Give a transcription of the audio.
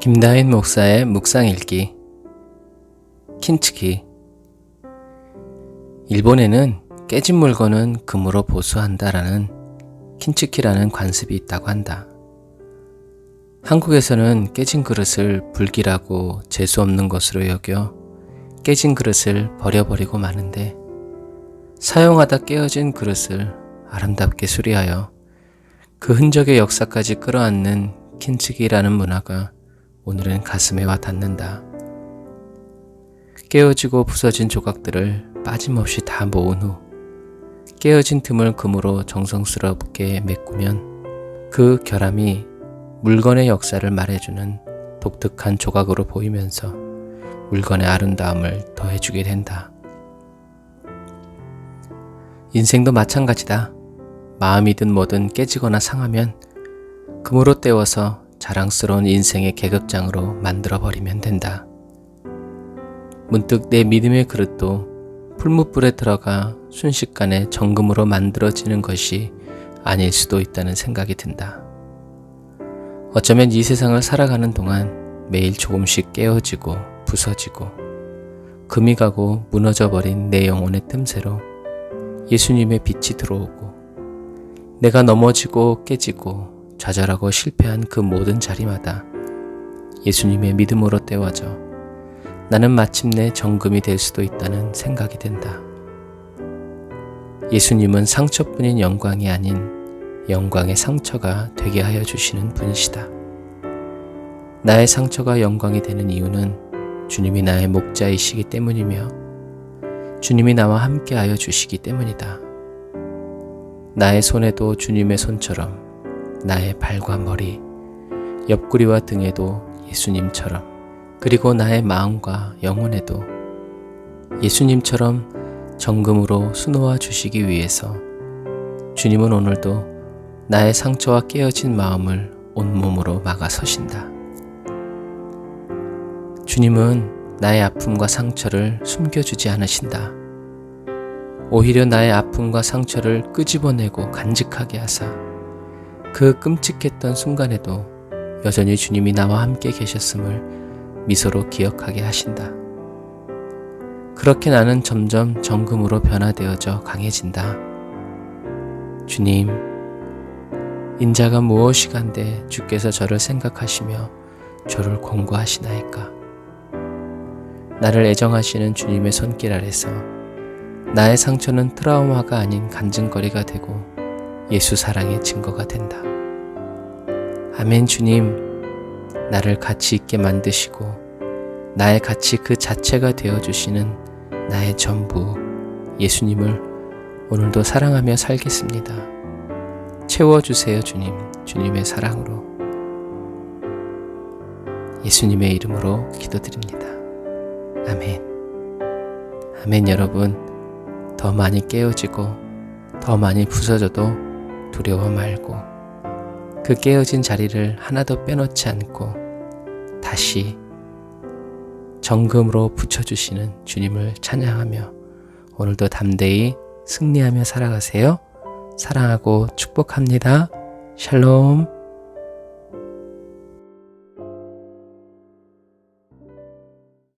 김다인 목사의 묵상일기 킨츠키 일본에는 깨진 물건은 금으로 보수한다라는 킨츠키라는 관습이 있다고 한다. 한국에서는 깨진 그릇을 불길하고 재수 없는 것으로 여겨 깨진 그릇을 버려버리고 마는데 사용하다 깨어진 그릇을 아름답게 수리하여 그 흔적의 역사까지 끌어안는 킨츠기라는 문화가 오늘은 가슴에 와 닿는다. 깨어지고 부서진 조각들을 빠짐없이 다 모은 후 깨어진 틈을 금으로 정성스럽게 메꾸면 그 결함이 물건의 역사를 말해주는 독특한 조각으로 보이면서 물건의 아름다움을 더해주게 된다. 인생도 마찬가지다. 마음이든 뭐든 깨지거나 상하면 금으로 때워서 자랑스러운 인생의 계급장으로 만들어버리면 된다. 문득 내 믿음의 그릇도 풀무불에 들어가 순식간에 정금으로 만들어지는 것이 아닐 수도 있다는 생각이 든다. 어쩌면 이 세상을 살아가는 동안 매일 조금씩 깨어지고 부서지고 금이 가고 무너져 버린 내 영혼의 틈새로 예수님의 빛이 들어오고 내가 넘어지고 깨지고 좌절하고 실패한 그 모든 자리마다 예수님의 믿음으로 때워져 나는 마침내 정금이 될 수도 있다는 생각이 든다. 예수님은 상처뿐인 영광이 아닌 영광의 상처가 되게 하여 주시는 분이시다. 나의 상처가 영광이 되는 이유는 주님이 나의 목자이시기 때문이며 주님이 나와 함께 하여 주시기 때문이다. 나의 손에도 주님의 손처럼 나의 발과 머리, 옆구리와 등에도 예수님처럼, 그리고 나의 마음과 영혼에도 예수님처럼 정금으로 수놓아 주시기 위해서 주님은 오늘도 나의 상처와 깨어진 마음을 온몸으로 막아 서신다. 주님은 나의 아픔과 상처를 숨겨주지 않으신다. 오히려 나의 아픔과 상처를 끄집어내고 간직하게 하사 그 끔찍했던 순간에도 여전히 주님이 나와 함께 계셨음을 미소로 기억하게 하신다. 그렇게 나는 점점 정금으로 변화되어져 강해진다. 주님, 인자가 무엇이간데 주께서 저를 생각하시며 저를 공고하시나이까. 나를 애정하시는 주님의 손길 아래서 나의 상처는 트라우마가 아닌 간증거리가 되고 예수 사랑의 증거가 된다. 아멘 주님, 나를 가치 있게 만드시고 나의 가치 그 자체가 되어 주시는 나의 전부 예수님을 오늘도 사랑하며 살겠습니다. 채워 주세요, 주님. 주님의 사랑으로. 예수님의 이름으로 기도드립니다. 아멘. 아멘, 여러분. 더 많이 깨어지고, 더 많이 부서져도 두려워 말고 그 깨어진 자리를 하나도 빼놓지 않고 다시 정금으로 붙여주시는 주님을 찬양하며 오늘도 담대히 승리하며 살아가세요. 사랑하고 축복합니다. 샬롬.